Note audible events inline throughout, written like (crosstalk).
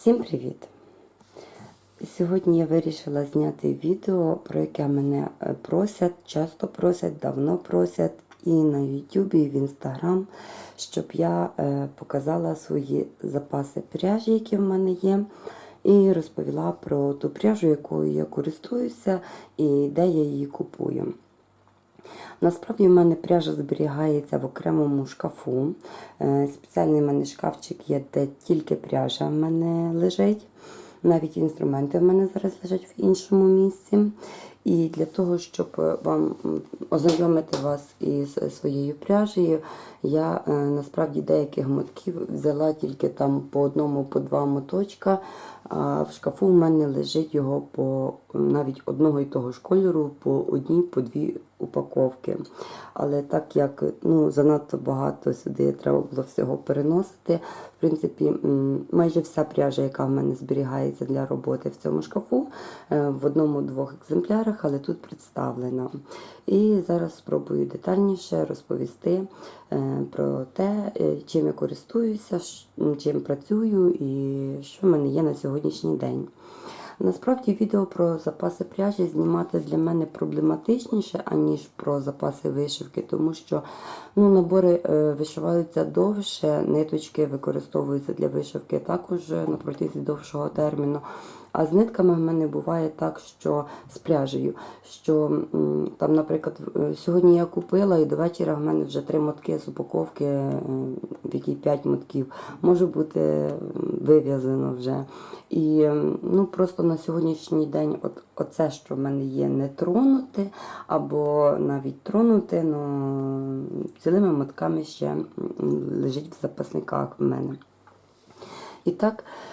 Всім привіт! Сьогодні я вирішила зняти відео, про яке мене е, просять, часто просять, давно просять і на YouTube, і в Instagram, щоб я е, показала свої запаси пряжі, які в мене є, і розповіла про ту пряжу, якою я користуюся і де я її купую. Насправді в мене пряжа зберігається в окремому шкафу. Е, Спеціальний в мене шкафчик є, де тільки пряжа в мене лежить. Навіть інструменти в мене зараз лежать в іншому місці. І для того, щоб е, вам ознайомити вас із своєю пряжею, я е, насправді деяких мотків взяла тільки там по одному, по два моточка. А в шкафу в мене лежить його по навіть одного і того ж кольору, по одній, по дві упаковки. Але так як ну, занадто багато сюди треба було всього переносити, в принципі, майже вся пряжа, яка в мене зберігається для роботи в цьому шкафу, е, в одному-двох екземплярах, але тут представлена. І зараз спробую детальніше розповісти е, про те, е, чим я користуюся, чим працюю і що в мене є на сьогоднішній день. Насправді відео про запаси пряжі знімати для мене проблематичніше, аніж про запаси вишивки, тому що ну, набори е, вишиваються довше, ниточки використовуються для вишивки також на протязі довшого терміну. А з нитками в мене буває так, що з пряжею, що там, наприклад, е, сьогодні я купила і до вечора в мене вже три мотки з упаковки, е, в якій п'ять мотків, може бути вив'язано вже. І ну, просто на сьогоднішній день от, оце, що в мене є, не тронути, або навіть тронути, але цілими мотками ще лежить в запасниках в мене. І так, е,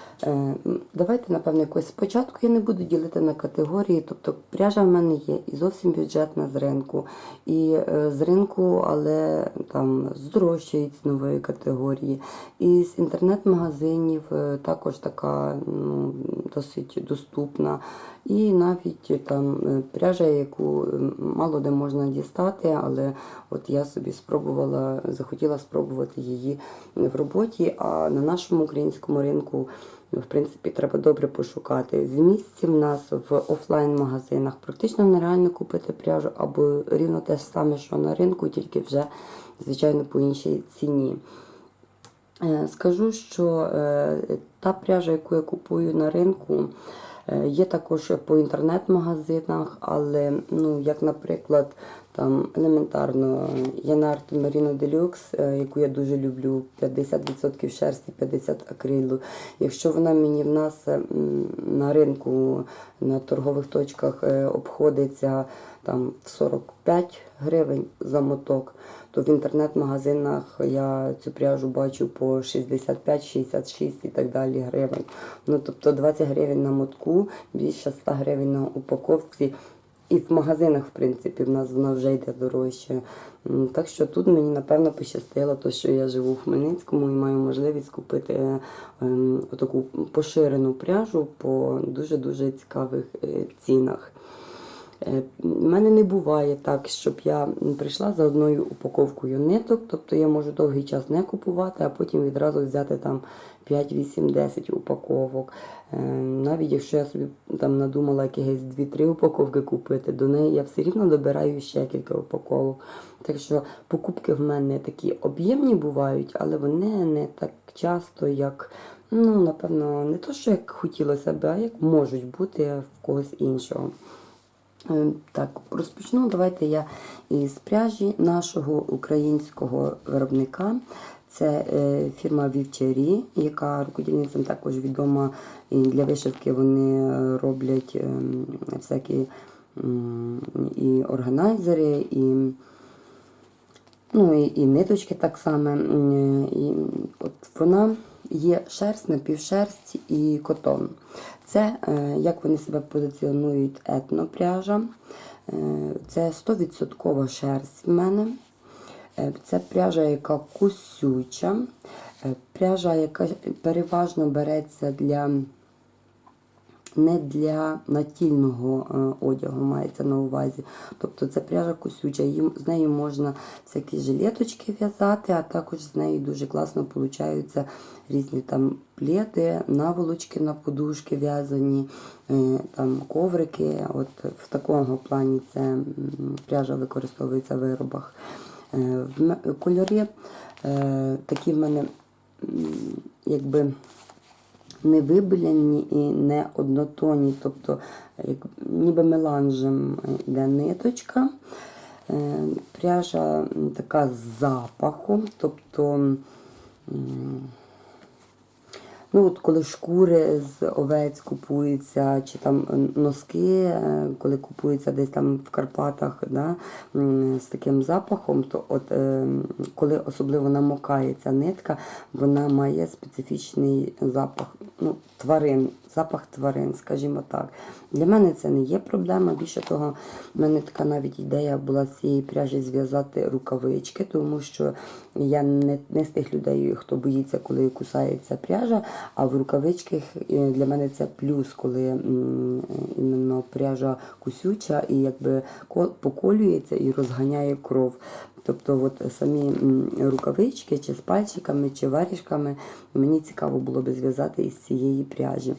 давайте, напевно, якось спочатку я не буду ділити на категорії, тобто пряжа в мене є і зовсім бюджетна з ринку, і е, з ринку, але там з дорожчої цінової категорії, і з інтернет-магазинів е, також така ну, досить доступна. І навіть там е, пряжа, яку е, мало де можна дістати, але от я собі спробувала, захотіла спробувати її в роботі, а на нашому українському ринку. В принципі, треба добре пошукати. В місті в нас в офлайн-магазинах практично нереально купити пряжу або рівно те ж саме, що на ринку, тільки вже, звичайно, по іншій ціні. Е, Скажу, що е, та пряжа, яку я купую на ринку, е, є також по інтернет-магазинах, але, ну, як, наприклад, там елементарно Янарт Merino Deluxe, е, яку я дуже люблю, 50% шерсті, 50 акрилу. Якщо вона мені в нас е, на ринку на торгових точках е, обходиться там в 45 гривень за моток, то в інтернет-магазинах я цю пряжу бачу по 65, 66 і так далі гривень. Ну тобто 20 гривень на мотку, більше 100 гривень на упаковці. І в магазинах, в принципі, в нас вона вже йде дорожче. Так що тут мені напевно пощастило, то що я живу в Хмельницькому і маю можливість купити е, таку поширену пряжу по дуже-дуже цікавих е, цінах. Е, мене не буває так, щоб я прийшла за одною упаковкою ниток, тобто я можу довгий час не купувати, а потім відразу взяти там 5, 8, 10 упаковок. Е, Навіть якщо я собі там надумала якихось 2-3 упаковки купити, до неї я все рівно добираю ще кілька упаковок. Так що покупки в мене такі об'ємні бувають, але вони не так часто, як, ну, напевно, не то, що як хотілося б, а як можуть бути в когось іншого. Е, Так, розпочну. Давайте я із пряжі нашого українського виробника. Це е, фірма Вівчарі, яка рукодільницям також відома. І для вишивки вони е, роблять е, всякі і органайзери, і, ну, і, ниточки так само. І, от вона є шерсть, напівшерсть і котон. Це, е, як вони себе позиціонують, етнопряжа. Е, Це 100% шерсть в мене. Е, Це пряжа, яка кусюча, Е, пряжа, яка переважно береться для не для натільного е, одягу мається на увазі. Тобто це пряжа косюча, їм, з нею можна всякі жилеточки в'язати, а також з нею дуже класно получаються різні там пледи, наволочки на подушки в'язані, там коврики. От в такому плані це пряжа використовується в виробах. Е, ме- Кольори е, такі в мене якби не вибеляні і не однотонні, тобто як, ніби меланжем йде ниточка. Е, Пряжа така з запахом, тобто Ну, от коли шкури з овець купуються, чи там носки, е, коли купуються десь там в Карпатах, да, з таким запахом, то от е, коли особливо намокає ця нитка, вона має специфічний запах ну, тварин, запах тварин, скажімо так. Для мене це не є проблема. Більше того, в мене така навіть ідея була з цієї пряжі зв'язати рукавички, тому що я не, не з тих людей, хто боїться, коли кусається пряжа, а в рукавичках е, для мене це плюс, коли іменно пряжа кусюча і якби поколюється і розганяє кров. Тобто от самі рукавички, чи з пальчиками, чи варіжками, мені цікаво було би зв'язати із цієї пряжі.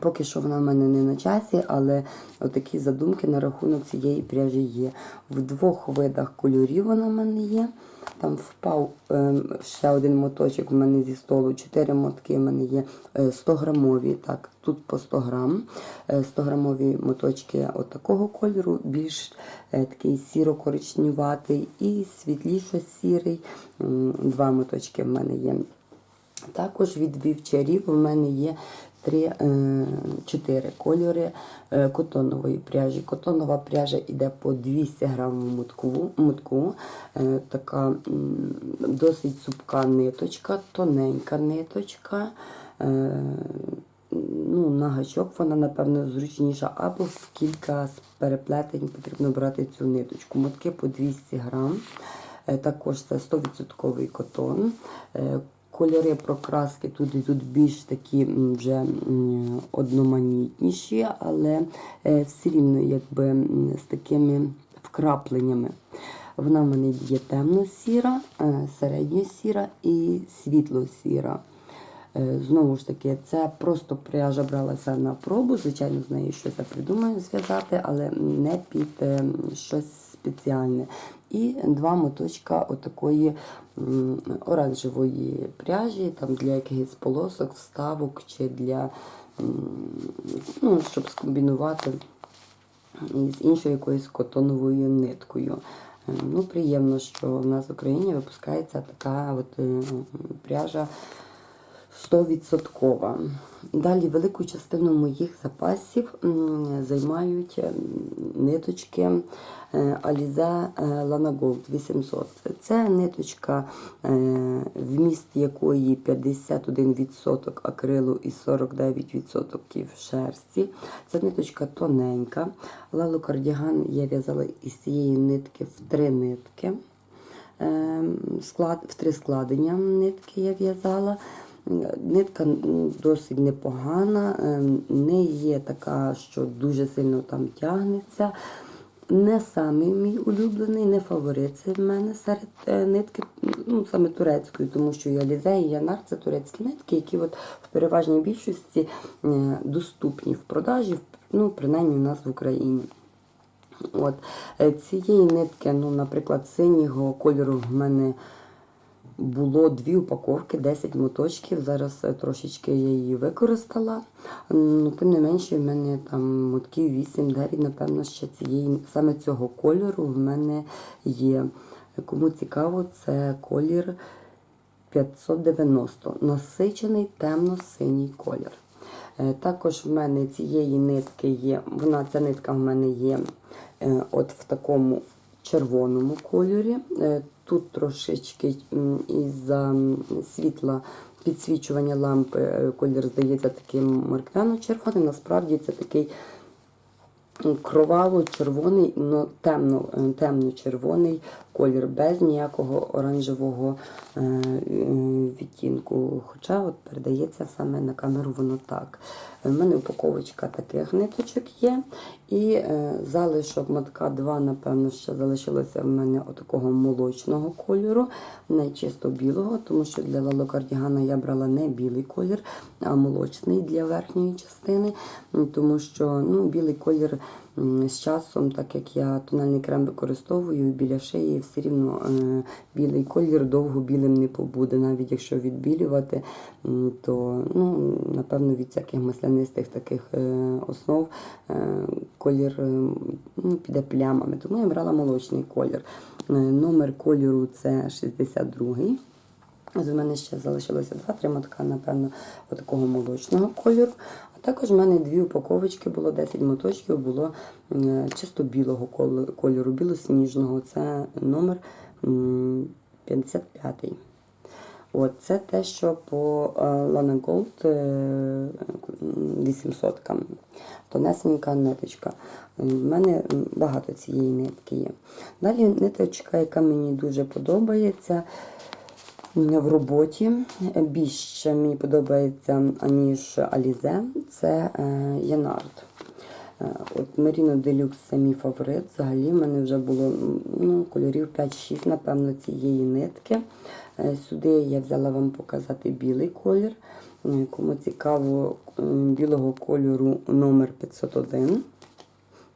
Поки що вона в мене не на часі, але отакі задумки на рахунок цієї пряжі є. В двох видах кольорів вона в мене є. Там впав ем, ще один моточок в мене зі столу, 4 мотки в мене є 100 грамові. Так, тут по 100 грам. Е, 100 грамові моточки отакого кольору, більш е, такий сіро-коричневатий і світлішо-сірий. Два моточки в мене є. Також від вівчарів у мене є три, е, чотири кольори е, котонової пряжі. Котонова пряжа йде по 200 грамів мотку. мотку. Е, Така досить цупка ниточка, тоненька ниточка. Ну, на гачок вона, напевно, зручніша, або в кілька переплетень потрібно брати цю ниточку. Мотки по 200 грам. Також це 100% котон. Кольори прокраски тут йдуть більш такі вже одноманітніші, але е, все рівно якби з такими вкрапленнями. Вона в мене є темно-сіра, е, середньо-сіра і світло-сіра. Е, Знову ж таки, це просто пряжа бралася на пробу. Звичайно, з нею щось я придумаю зв'язати, але не під щось спеціальне. І два моточка отакої оранжевої пряжі, там для якихось полосок, вставок чи для ну, щоб скомбінувати із іншою якоюсь котоновою ниткою. Е, Ну, приємно, що в нас в Україні випускається така от е, пряжа 100%. Далі велику частину моїх запасів займають ниточки е, Alize е, Lana Gold 800. Це ниточка, е, вміст якої 51% акрилу і 49% шерсті. Це ниточка тоненька. Лалу кардіган я в'язала із цієї нитки в три нитки. Ем, в три складення нитки я в'язала. Нитка досить непогана, ем, не є така, що дуже сильно там тягнеться. Не самий мій улюблений, не фаворит це в мене серед е, нитки, ну саме турецької, тому що я лізе і янар це турецькі нитки, які от в переважній більшості е, доступні в продажі, ну принаймні у нас в Україні. От е, цієї нитки, ну, наприклад, синього кольору в мене було дві упаковки, 10 моточків. Зараз е, трошечки я її використала. Ну, тим не менше, в мене там мотків 8-9, напевно, ще цієї саме цього кольору в мене є. Кому цікаво, це колір 590. Насичений темно-синій колір. Е, Також в мене цієї нитки є, вона ця нитка в мене є е, от в такому червоному кольорі. Тут трошечки із-за світла підсвічування лампи е, колір здається таким морквяно-червоним. Насправді це такий кроваво-червоний, е, темно-червоний колір без ніякого оранжевого е, відтінку. Хоча от передається саме на камеру воно так. У мене упаковочка таких ниточок є. І е, залишок мотка 2, напевно, ще залишилося в мене отакого молочного кольору, не чисто білого, тому що для лалокардігана я брала не білий колір, а молочний для верхньої частини. Тому що ну, білий колір з часом, так як я тональний крем використовую біля шиї, все рівно е, білий колір довго білим не побуде. Навіть якщо відбілювати, то ну, напевно від всяких маслянистих таких е, основ е, колір ну, піде плямами. Тому я брала молочний колір. Номер кольору це 62. Ось у мене ще залишилося два-три мотка, напевно, отакого молочного кольору. Також в мене дві упаковочки було 10 моточків, було е, чисто білого кольору, білосніжного. Це номер 55. От, це те, що по е, Lana Gold е, 800 -кам. Тонесенька ниточка. Е, В мене багато цієї нитки є. Далі ниточка, яка мені дуже подобається в роботі. Більше мені подобається, аніж Alize, це е, Янард. Е, От Merino Deluxe це мій фаворит. Взагалі в мене вже було ну, кольорів 5-6, напевно, цієї нитки. Е, Сюди я взяла вам показати білий колір. Кому цікаво, білого кольору номер 501.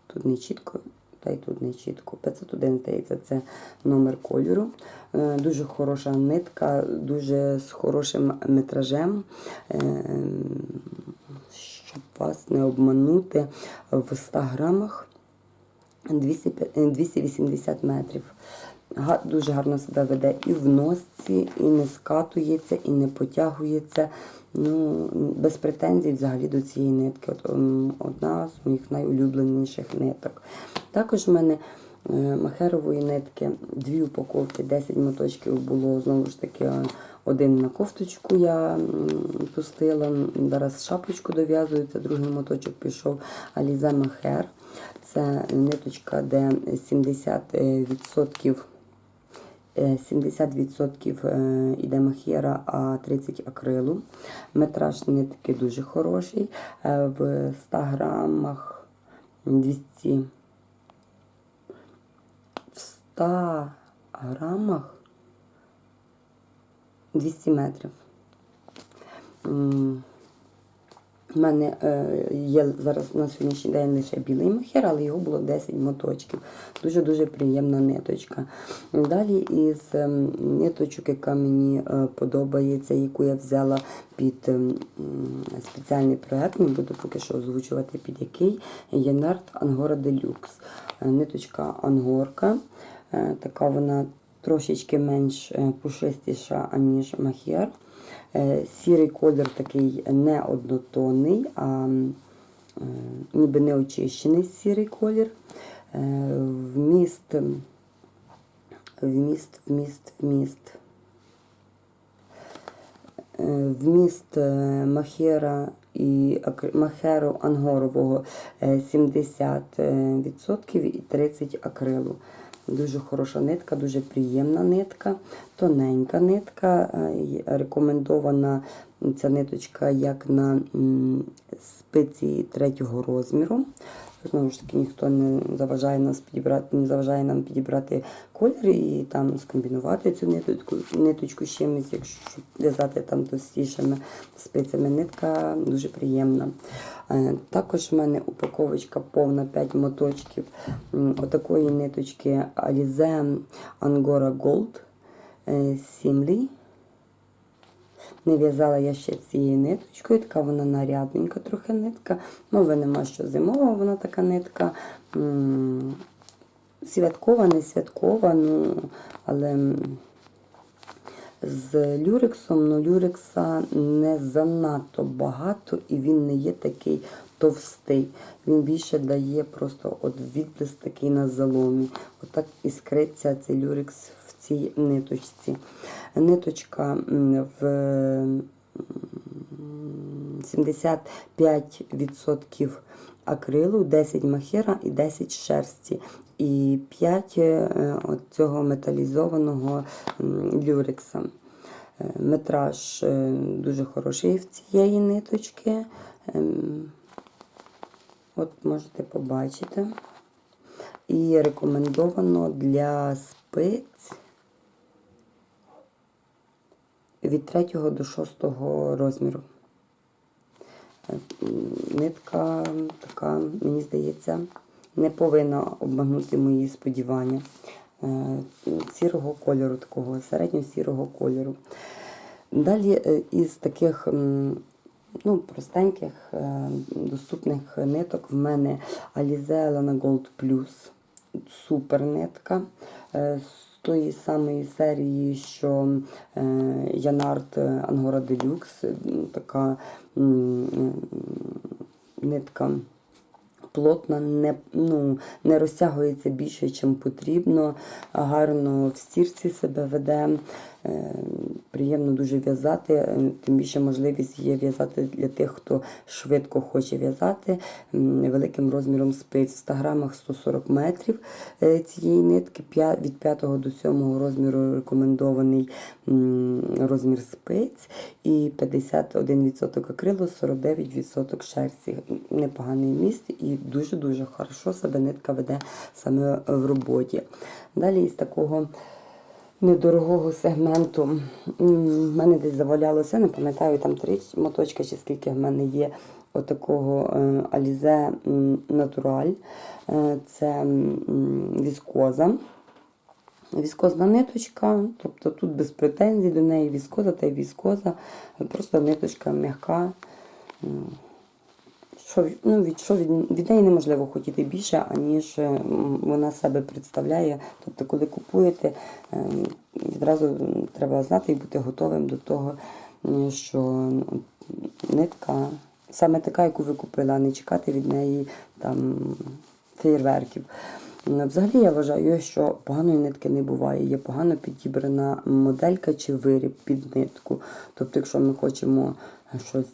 Тут не чітко, та й тут не чітко. 501, здається, це номер кольору. Е, Дуже хороша нитка, дуже з хорошим метражем. Е, Щоб вас не обманути, в 100 грамах 200 е, 280 метрів. Дуже гарно себе веде і в носці, і не скатується, і не потягується. Ну, без претензій взагалі до цієї нитки. От, одна з моїх найулюбленіших ниток. Також в мене е, махерової нитки, дві упаковки, 10 моточків було знову ж таки. е, Один на кофточку я пустила, зараз шапочку дов'язується, другий моточок пішов Alize Махер. Це ниточка, де 70% Е, 70% е, іде махєра, а 30 акрилу. Метраж нитки дуже хороший. Е, В 100 грамах 200. В 100 грамах 200 метрів. У мене е, є зараз на сьогоднішній день лише білий махер, але його було 10 моточків. Дуже-дуже приємна ниточка. Далі із ем, ниточок, яка мені е, подобається, яку я взяла під ем, спеціальний проект, не буду поки що озвучувати під який, Янард Ангора Делюкс. Е, Ниточка Ангорка. Така вона трошечки менш пушистіша, аніж махер. Е, Сірий колір такий не однотонний, а е, ніби не очищений сірий колір. Е, Вміст, вміст, вміст, вміст. Вміст махера і махеру ангорового е, 70% і 30 акрилу. Дуже хороша нитка, дуже приємна нитка, тоненька нитка. е, Рекомендована ця ниточка як на спиці третього розміру. Знову ж таки, ніхто не заважає нас підібрати, не заважає нам підібрати колір і там скомбінувати цю ниточку, ниточку з чимось, якщо в'язати там товстішими спицями. Нитка дуже приємна. Е, Також в мене упаковочка повна 5 моточків отакої ниточки Alize Angora Gold е, Simli. Не в'язала я ще цією ниточкою, така вона нарядненька трохи нитка. Мови нема що зимова, вона така нитка. Святкова, не святкова, ну, але з люрексом, ну люрекса не занадто багато і він не є такий товстий. Він більше дає просто от відблиск такий на заломі. Отак іскриться цей люрекс цій ниточці. Ниточка в 75% акрилу, 10 махера і 10 шерсті. І 5 е, от цього металізованого люрекса. Е, Метраж е, дуже хороший в цієї ниточки. Ем, От можете побачити. І рекомендовано для спиць від 3 до 6 розміру. Е, Нитка така, мені здається, не повинна обманути мої сподівання. Е, Сірого кольору, такого середньо-сірого кольору. Далі е, із таких ну, простеньких, доступних ниток в мене Alize Elena Gold Plus. Супер нитка. Е, тої самої серії, що Янарт Ангора Делюкс. Така м, м, нитка плотна, не, ну, не розтягується більше, чим потрібно, гарно в стірці себе веде, е, приємно дуже в'язати, е, тим більше можливість є в'язати для тих, хто швидко хоче в'язати м, невеликим розміром спиць. В 100 грамах 140 метрів е, цієї нитки, від 5 до 7 розміру рекомендований розмір спиць і 51% акрилу, 49% шерсті. Непоганий міст і дуже-дуже хорошо себе нитка веде саме в роботі. Далі із такого недорогого сегменту в мене десь завалялося, не пам'ятаю, там три моточки чи скільки в мене є отакого е, Alize Natural. Е, Це віскоза. Віскозна ниточка, тобто тут без претензій до неї віскоза та й віскоза, просто ниточка м'яка. Що, ну, від, що від, від неї неможливо хотіти більше, аніж е, вона себе представляє. Тобто, коли купуєте, е, відразу треба знати і бути готовим до того, що ну, нитка саме така, яку ви купили, а не чекати від неї там феєрверків. Взагалі я вважаю, що поганої нитки не буває. Є погано підібрана моделька чи виріб під нитку. Тобто, якщо ми хочемо щось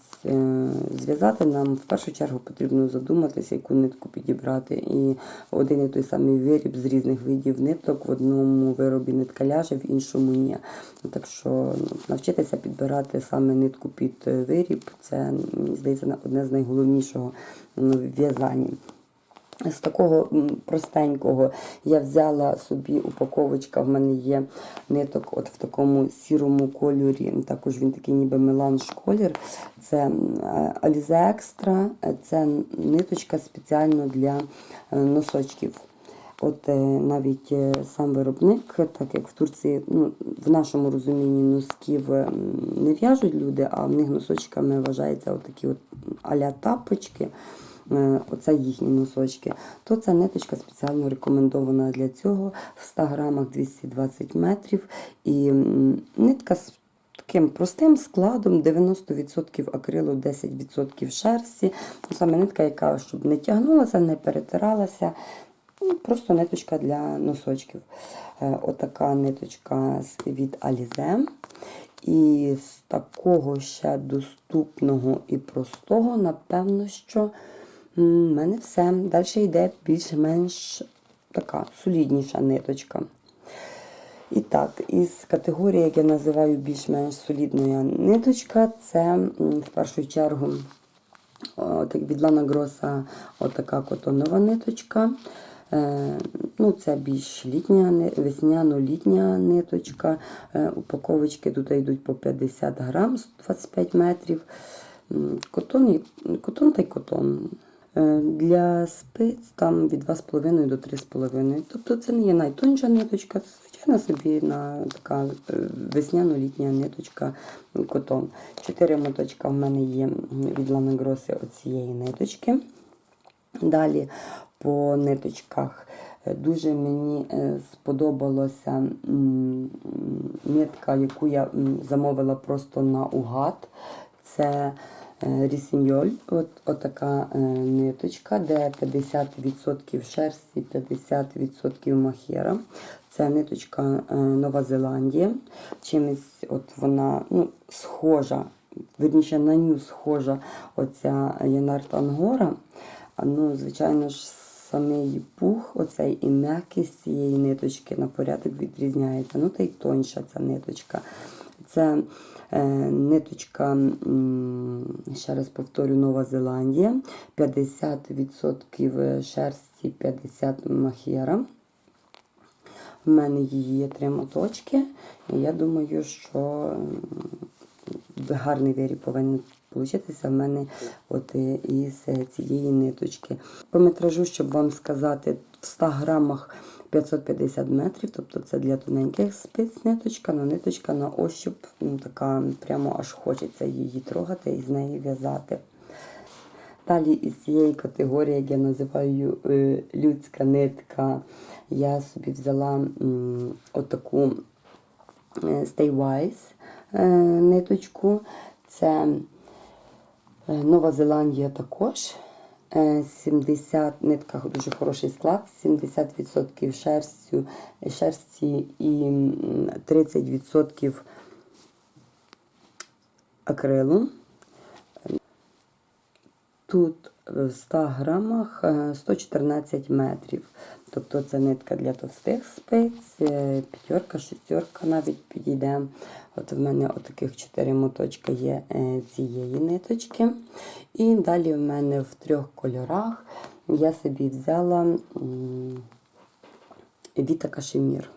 зв'язати, нам в першу чергу потрібно задуматися, яку нитку підібрати. І один і той самий виріб з різних видів ниток в одному виробі нитка ляже, в іншому ні. Так що ну, навчитися підбирати саме нитку під е, виріб, це здається одне з найголовнішого в в'язанні. З такого простенького я взяла собі упаковочка. В мене є ниток от в такому сірому кольорі. Також він такий ніби меланж колір. Це Alize Extra, е, це ниточка спеціально для е, носочків. От е, навіть сам виробник, так як в Турції, ну, в нашому розумінні носків не в'яжуть люди, а в них носочками вважаються отакі от аля тапочки. Е, Оце їхні носочки, то ця ниточка спеціально рекомендована для цього в 100 грамах 220 метрів. І нитка з таким простим складом 90% акрилу, 10% шерсті. Ну, Саме нитка, яка щоб не тягнулася, не перетиралася. Ну, Просто ниточка для носочків. Е, Отака ниточка від Alize. І з такого ще доступного і простого, напевно, що в мене все. Далі йде більш-менш така солідніша ниточка. І так, із категорії, як я називаю більш-менш солідна ниточка, це в першу чергу от, від Лана Гроса отака котонова ниточка. Е, ну, Це більш літня, весняно-літня ниточка. Е, упаковочки тут йдуть по 50 грам, 25 метрів. Котон, котон та й котон. Е, Для спиць там від 2,5 до 3,5. Тобто це не є найтонша ниточка, це звичайна собі на така е, весняно-літня ниточка котон. Чотири моточка в мене є від Лана Гроси оцієї ниточки. Далі по ниточках е, дуже мені сподобалася нитка, яку я замовила просто на угад. Це Рісіньоль, от, отака е, ниточка, де 50% шерсті, 50% махера. Це ниточка е, Нова Зеландія. Чимось от вона ну, схожа, верніше на ню схожа оця Янарт Ангора. Ну, звичайно ж, самий пух, оцей і м'якість цієї ниточки на порядок відрізняється. Ну, та й тоньша ця ниточка. Це е, ниточка, ще раз повторю, Нова Зеландія. 50% шерсті, 50 махера. У мене її є три моточки. І я думаю, що гарний виріб повинен получитися в мене от е, із е, цієї ниточки. По метражу, щоб вам сказати, в 100 грамах 550 метрів, тобто це для тоненьких спиць ниточка, але ниточка на ощуп ну, така прямо аж хочеться її трогати і з неї в'язати. Далі із цієї категорії, як я називаю е, людська нитка, я собі взяла отаку е, Stay Wise е, ниточку. Це Нова Зеландія також. Е, 70 нитка дуже хороший склад, 70% шерстю, шерсті і м, 30% акрилу. Тут в 100 грамах е, 114 метрів. Тобто це нитка для товстих спиць, е, п'ятерка, шестерка навіть підійде. От в мене отаких 4 моточка є е, цієї ниточки. І далі в мене в трьох кольорах я собі взяла Віта Кашемір.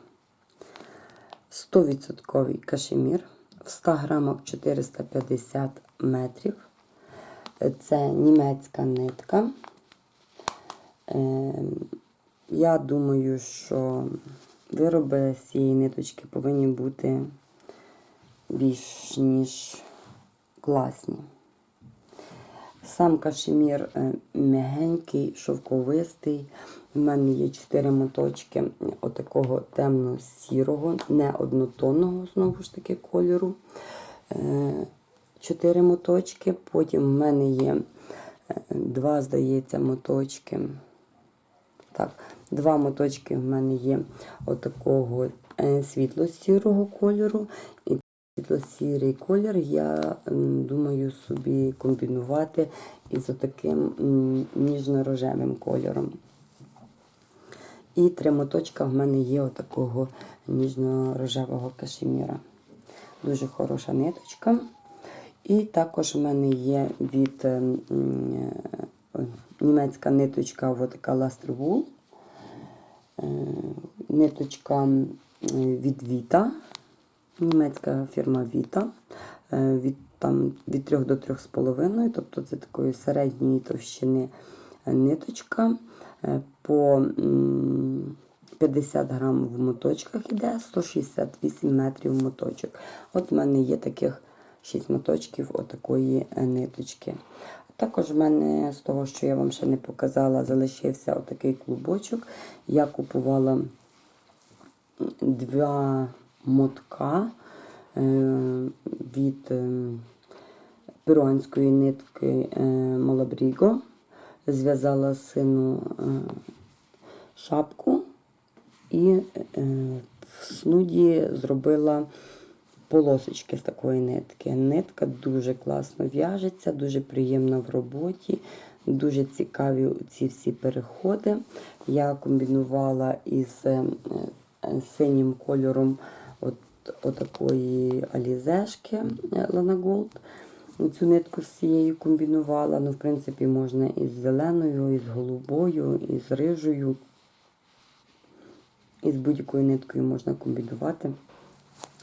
100% кашемір. В 100 грамах 450 метрів. Це німецька нитка. Е, Я думаю, що вироби з цієї ниточки повинні бути більш ніж класні. Сам кашемір е, м'ягенький, шовковистий. У мене є 4 моточки отакого темно-сірого, не однотонного, знову ж таки, кольору. 4 моточки. Потім в мене є е, два, здається, моточки. Так, два моточки в мене є отакого е, світло-сірого кольору. І світло-сірий колір я думаю собі комбінувати із отаким м, ніжно-рожевим кольором. І три моточка в мене є отакого ніжно-рожевого кашеміра. Дуже хороша ниточка. І також в мене є від е, е, німецька ниточка така Wool. Е, Ниточка від Vita, німецька фірма Vita. Е, Від, там, від 3 до 3,5, тобто це такої середньої товщини ниточка. По 50 грам в моточках іде, 168 метрів моточок. От в мене є таких 6 моточків отакої е, ниточки. Також в мене з того, що я вам ще не показала, залишився отакий клубочок. Я купувала два мотка е, від е, перуанської нитки Малабріго. Зв'язала сину шапку і в снуді зробила полосочки з такої нитки. Нитка дуже класно в'яжеться, дуже приємна в роботі, дуже цікаві ці всі переходи. Я комбінувала із е, е, синім кольором от, отакої алізешки е, Lana Gold. Цю нитку з цією комбінувала. Ну, в принципі, можна із зеленою, і з голубою, і з рижою. І з будь-якою ниткою можна комбінувати.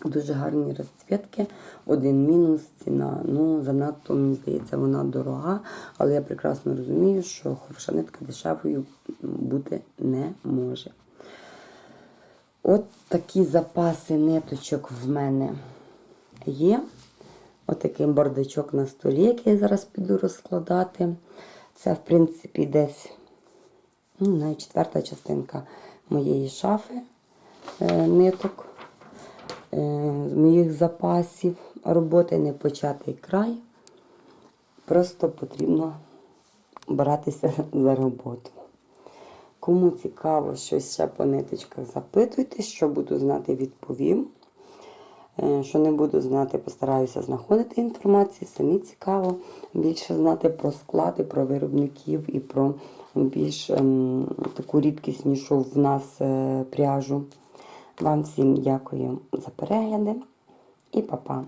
Дуже гарні розцвітки. Один мінус ціна. Ну, занадто, мені здається, вона дорога, але я прекрасно розумію, що хороша нитка дешевою бути не може. От такі запаси ниточок в мене є. Отакий бардачок на столі, який я зараз піду розкладати. Це, в принципі, десь ну, четверта частинка моєї шафи е, ниток, моїх запасів. Роботи не початий край. Просто потрібно братися (laughs) за роботу. Кому цікаво щось ще по ниточках, запитуйте, що буду знати, відповім. Е, Що не буду знати, постараюся знаходити інформацію. Самі цікаво більше знати про склади, про виробників і про більш ем, таку рідкіснішу в нас е, пряжу. Вам всім дякую за перегляди і па-па!